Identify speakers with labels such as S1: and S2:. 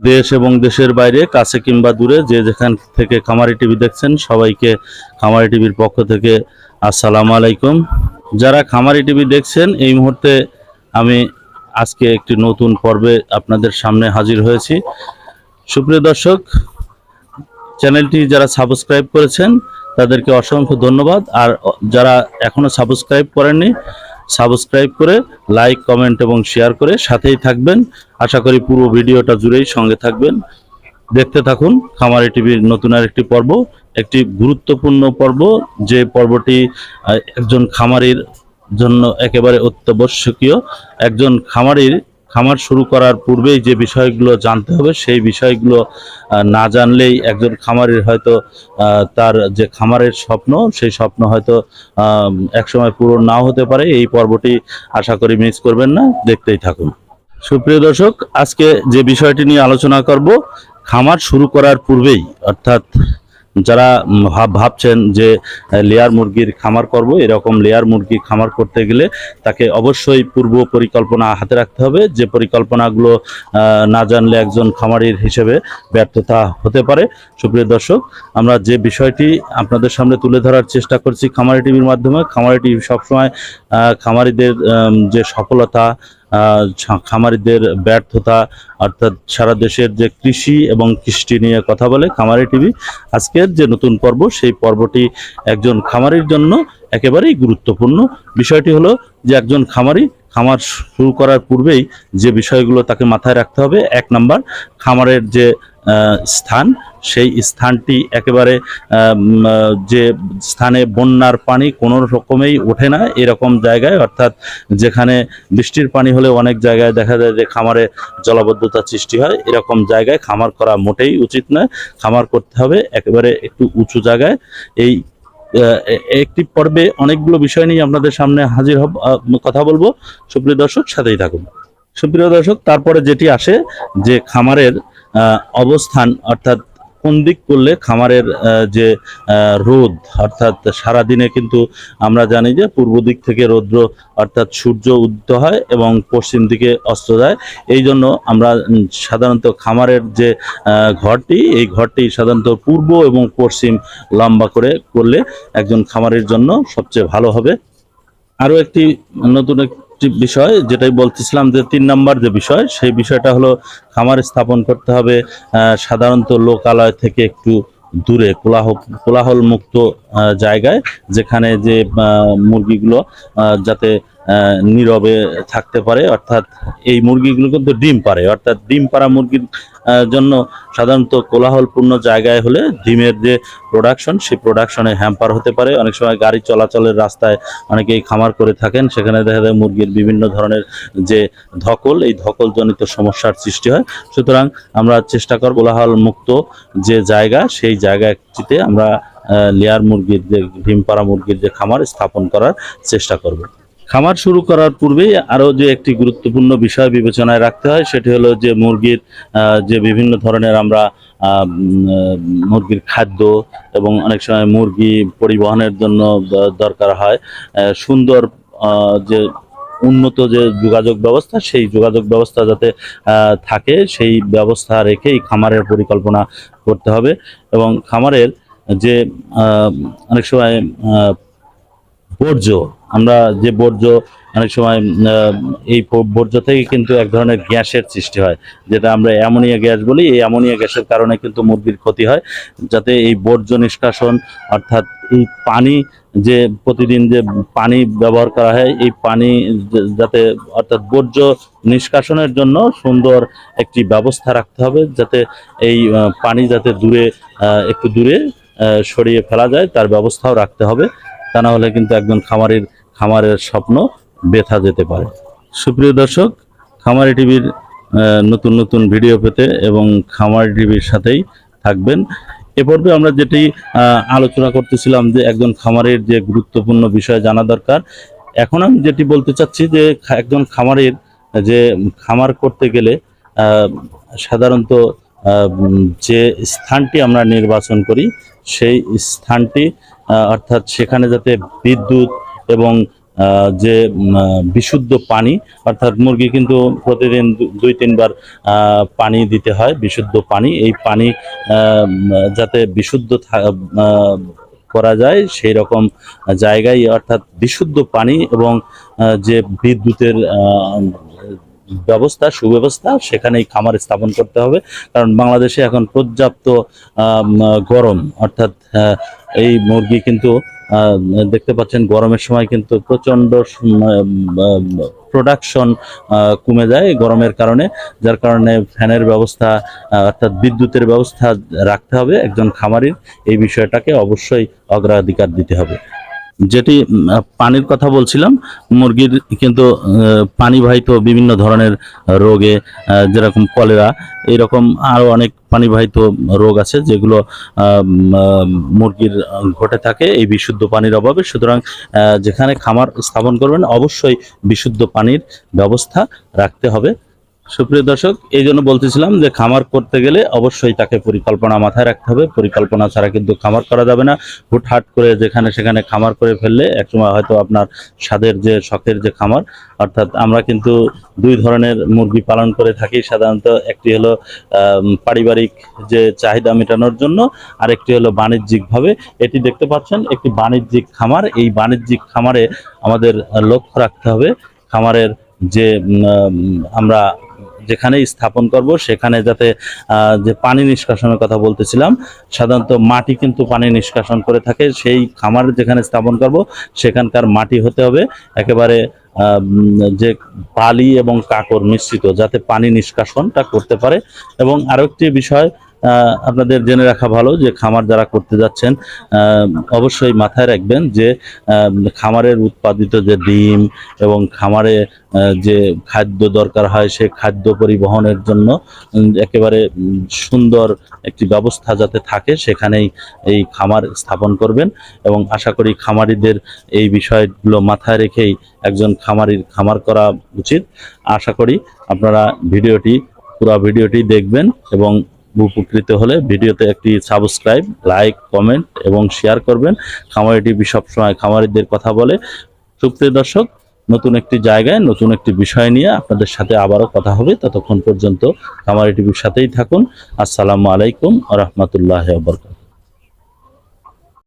S1: দেশ এবং দেশের বাইরে, কাছে কিংবা দূরে, যে যেখান থেকে খামারি টিভি দেখছেন, সবাইকে খামারি টিভির পক্ষ থেকে আসসালামু আলাইকুম। যারা খামারি টিভি দেখছেন, এই মুহূর্তে আমি আজকে একটি নতুন পর্বে আপনাদের সামনে হাজির হয়েছি। সুপ্রিয় দর্শক, চ্যানেলটি যারা সাবস্ক্রাইব করেছেন, তাদেরকে অসংখ্য ধন্যবাদ। আর যারা এখনও সাবস্ক্রাইব করেননি সাবস্ক্রাইব করে লাইক কমেন্ট এবং শেয়ার করে সাথেই থাকবেন। আশা করি পুরো ভিডিওটা জুড়েই সঙ্গে থাকবেন। দেখতে থাকুন খামারি টিভির নতুন আর একটি পর্ব। একটি গুরুত্বপূর্ণ পর্ব, যে পর্বটি একজন খামারির জন্য একেবারে অত্যাবশ্যকীয়। একজন খামারির খামার শুরু করার পূর্বেই যে বিষয়গুলো জানতে হবে, সেই বিষয়গুলো না জানলেই একজন খামারের হয়তো তার যে খামারের স্বপ্ন, সেই স্বপ্ন হয়তো একসময় পূরণ নাও হতে পারে। এই পর্বটি আশা করি মিস করবেন না। দেখতেই থাকুন। সুপ্রিয় দর্শক, আজকে যে বিষয়টি নিয়ে আলোচনা করব, খামার শুরু করার পূর্বেই, অর্থাৎ যারা ভাব ভাবছেন যে লেয়ার মুরগির খামার করব, এরকম লেয়ার মুরগি খামার করতে গেলে তাকে অবশ্যই পূর্ব পরিকল্পনা হাতে রাখতে হবে। যে পরিকল্পনাগুলো না জানলে একজন খামারির হিসেবে ব্যর্থতা হতে পারে। সুপ্রিয় দর্শক, আমরা যে বিষয়টি আপনাদের সামনে তুলে ধরার চেষ্টা করছি খামারি টিভির মাধ্যমে, খামারি টিভি সবসময় খামারিদের যে সফলতা খামারিদের ব্যর্থতা, অর্থাৎ সারা দেশের যে কৃষি এবং কৃষ্টি নিয়ে কথা বলে খামারি টিভি, আজকের যে নতুন পর্ব, সেই পর্বটি একজন খামারির জন্য একেবারেই গুরুত্বপূর্ণ। বিষয়টি হলো যে একজন খামারি, খামার শুরু করার পূর্বেই যে বিষয়গুলো তাকে মাথায় রাখতে হবে, এক নাম্বার, খামারের যে স্থান সেই স্থানটি একেবারে যে স্থানে বন্যার পানি কোনো রকমেই ওঠে না এরকম জায়গায়। অর্থাৎ যেখানে বৃষ্টির পানি হলে অনেক জায়গায় দেখা যায় যে খামারে জলাবদ্ধতা সৃষ্টি হয়। এরকম জায়গায় খামার করা মোটেই উচিত নয়। খামার করতে হবে একেবারে একটু উঁচু জায়গায়। এই একটি পর্বে অনেকগুলো বিষয় নিয়ে আপনাদের সামনে হাজির হব কথা বলব। সুপ্রিয় দর্শক, সাথেই থাকুন। সুপ্রিয় দর্শক, তারপরে যেটি আসে যে খামারের অবস্থান, অর্থাৎ কোন দিক করলে খামারের যে রোদ, অর্থাৎ সারাদিনে কিন্তু আমরা জানি যে পূর্ব দিক থেকে রৌদ্র, অর্থাৎ সূর্য উদিত হয় এবং পশ্চিম দিকে অস্ত যায়। এই জন্য আমরা সাধারণত খামারের যে ঘরটি, এই ঘরটি সাধারণত পূর্ব এবং পশ্চিম লম্বা করে করলে একজন খামারের জন্য সবচেয়ে ভালো হবে। আরও একটি নতুন বিষয়, যেটাই বলতেছিলাম যে তিন নম্বর যে বিষয়, সেই বিষয়টা হলো খামার স্থাপন করতে হবে সাধারণত লোকালয় থেকে একটু দূরে কোলাহ কোলাহল মুক্ত জায়গায়, যেখানে যে মুরগিগুলো যাতে নীরবে থাকতে পারে, অর্থাৎ এই মুরগিগুলো কিন্তু ডিম পারে। অর্থাৎ ডিম পাড়া মুরগির জন্য সাধারণত কোলাহলপূর্ণ জায়গায় হলে ডিমের যে প্রোডাকশন সেই প্রোডাকশনে হ্যাম্পার হতে পারে। অনেক সময় গাড়ি চলাচলের রাস্তায় অনেকেই খামার করে থাকেন, সেখানে দেখা যায় মুরগির বিভিন্ন ধরনের যে ধকল, এই ধকলজনিত সমস্যার সৃষ্টি হয়। সুতরাং আমরা চেষ্টা কর কোলাহল মুক্ত যে জায়গা, সেই জায়গাটিতে আমরা লেয়ার মুরগির যে ডিম পাড়া মুরগির যে খামার স্থাপন করার চেষ্টা করব। খামার শুরু করার পূর্বেই আরও যে একটি গুরুত্বপূর্ণ বিষয় বিবেচনায় রাখতে হয়, সেটি হলো যে মুরগির যে বিভিন্ন ধরনের আমরা মুরগির খাদ্য এবং অনেক সময় মুরগি পরিবহনের জন্য দরকার হয়। সুন্দর যে উন্নত যে যোগাযোগ ব্যবস্থা, সেই যোগাযোগ ব্যবস্থা যাতে থাকে, সেই ব্যবস্থা রেখেই খামারের পরিকল্পনা করতে হবে। এবং খামারের যে অনেক সময় বর্জ্য, আমরা যে বর্জ্য অনেক সময় এই বর্জ্য থেকে কিন্তু এক ধরনের গ্যাসের সৃষ্টি হয়, যেটা আমরা অ্যামোনিয়া গ্যাস বলি। এই অ্যামোনিয়া গ্যাসের কারণে কিন্তু মুরগির ক্ষতি হয়, যাতে এই বর্জ্য নিষ্কাশন, অর্থাৎ এই পানি যে প্রতিদিন যে পানি ব্যবহার করা হয়, এই পানি যাতে, অর্থাৎ বর্জ্য নিষ্কাশনের জন্য সুন্দর একটি ব্যবস্থা রাখতে হবে, যাতে এই পানি যাতে দূরে একটু দূরে সরিয়ে ফেলা যায়, তার ব্যবস্থাও রাখতে হবে। তা না হলে কিন্তু একজন খামারের খামারের স্বপ্ন বেথা যেতে পারে। সুপ্রিয় দর্শক, খামারি টিভির নতুন নতুন ভিডিও পেতে এবং খামারি টিভির সাথেই থাকবেন। এ পর্বে আমরা যেটি আলোচনা করতেছিলাম যে একজন খামারের যে গুরুত্বপূর্ণ বিষয় জানা দরকার। এখন আমি যেটি বলতে চাচ্ছি যে একজন খামারের যে খামার করতে গেলে সাধারণত যে স্থানটি আমরা নির্বাচন করি, সেই স্থানটি অর্থাৎ সেখানে যাতে বিদ্যুৎ এবং যে বিশুদ্ধ পানি, অর্থাৎ মুরগি কিন্তু প্রতিদিন দুই, তিনবার পানি দিতে হয়, বিশুদ্ধ পানি, এই পানি যাতে বিশুদ্ধ করা যায়, সেই রকম জায়গায়, অর্থাৎ বিশুদ্ধ পানি এবং যে বিদ্যুতের ব্যবস্থা, সুব্যবস্থা সেখানেই খামার স্থাপন করতে হবে। কারণ বাংলাদেশে এখন পর্যাপ্ত গরম, অর্থাৎ এই মুরগি কিন্তু দেখতে পাচ্ছেন গরমের সময় কিন্তু প্রচণ্ড প্রোডাকশন কমে যায় গরমের কারণে। যার কারণে ফ্যানের ব্যবস্থা অর্থাৎ বিদ্যুতের ব্যবস্থা রাখতে হবে একজন খামারির। এই বিষয়টাকে অবশ্যই অগ্রাধিকার দিতে হবে। যেটি পানির কথা বলছিলাম মুরগির কিন্তু আহ, পানিবাহিত বিভিন্ন ধরনের রোগে যেরকম কলেরা এরকম আরও অনেক পানিবাহিত রোগ আছে যেগুলো মুরগির ঘটে থাকে এই বিশুদ্ধ পানির অভাবে। সুতরাং যেখানে খামার স্থাপন করবেন অবশ্যই বিশুদ্ধ পানির ব্যবস্থা রাখতে হবে। সুপ্রিয় দর্শক, এই জন্য বলতেছিলাম যে খামার করতে গেলে অবশ্যই তাকে পরিকল্পনা মাথায় রাখতে হবে। পরিকল্পনা ছাড়া কিন্তু খামার করা যাবে না। হুটহাট করে যেখানে সেখানে খামার করে ফেললে একসময় হয়তো আপনার স্বাদের যে শখের যে খামার, অর্থাৎ আমরা কিন্তু দুই ধরনের মুরগি পালন করে থাকি। সাধারণত একটি হলো পারিবারিক যে চাহিদা মেটানোর জন্য আর একটি হলো বাণিজ্যিকভাবে। এটি দেখতে পাচ্ছেন, একটি বাণিজ্যিক খামার। এই বাণিজ্যিক খামারে আমাদের লক্ষ্য রাখতে হবে। খামারের যে আমরা যেখানেই স্থাপন করব, সেখানে যাতে যে পানি নিষ্কাশনের কথা বলতেছিলাম, সাধারণত মাটি কিন্তু পানি নিষ্কাশন করে থাকে। সেই খামার যেখানে স্থাপন করব, সেখানকার মাটি হতে হবে। একেবারে যে বালি এবং কাকর মিশ্রিত, যাতে পানি নিষ্কাশনটা করতে পারে। এবং আরও একটি বিষয় আপনাদের জেনে রাখা ভালো যে খামার যারা করতে যাচ্ছেন অবশ্যই মাথায় রাখবেন যে খামারের উৎপাদিত যে ডিম এবং খামারে যে খাদ্য দরকার হয় সে খাদ্য পরিবহনের জন্য একেবারে সুন্দর একটি ব্যবস্থা যাতে থাকে, সেখানেই এই খামার স্থাপন করবেন এবং আশা করি খামারিদের এই বিষয়গুলো মাথায় রেখেই একজন খামারির খামার করা উচিত। আশা করি আপনারা ভিডিওটি, পুরো ভিডিওটি দেখবেন এবং উপকৃত হলে ভিডিওতে একটি সাবস্ক্রাইব লাইক কমেন্ট এবং শেয়ার করবেন। খামারি টিভি সবসময় খামারিদের কথা বলে। সুপ্রিয় দর্শক, নতুন একটি জায়গায় নতুন একটি বিষয় নিয়ে আপনাদের সাথে আবারও কথা হবে। ততক্ষণ পর্যন্ত খামারি টিভির সাথেই থাকুন। আসসালামু আলাইকুম আ রহমতুল্লাহ বরকাত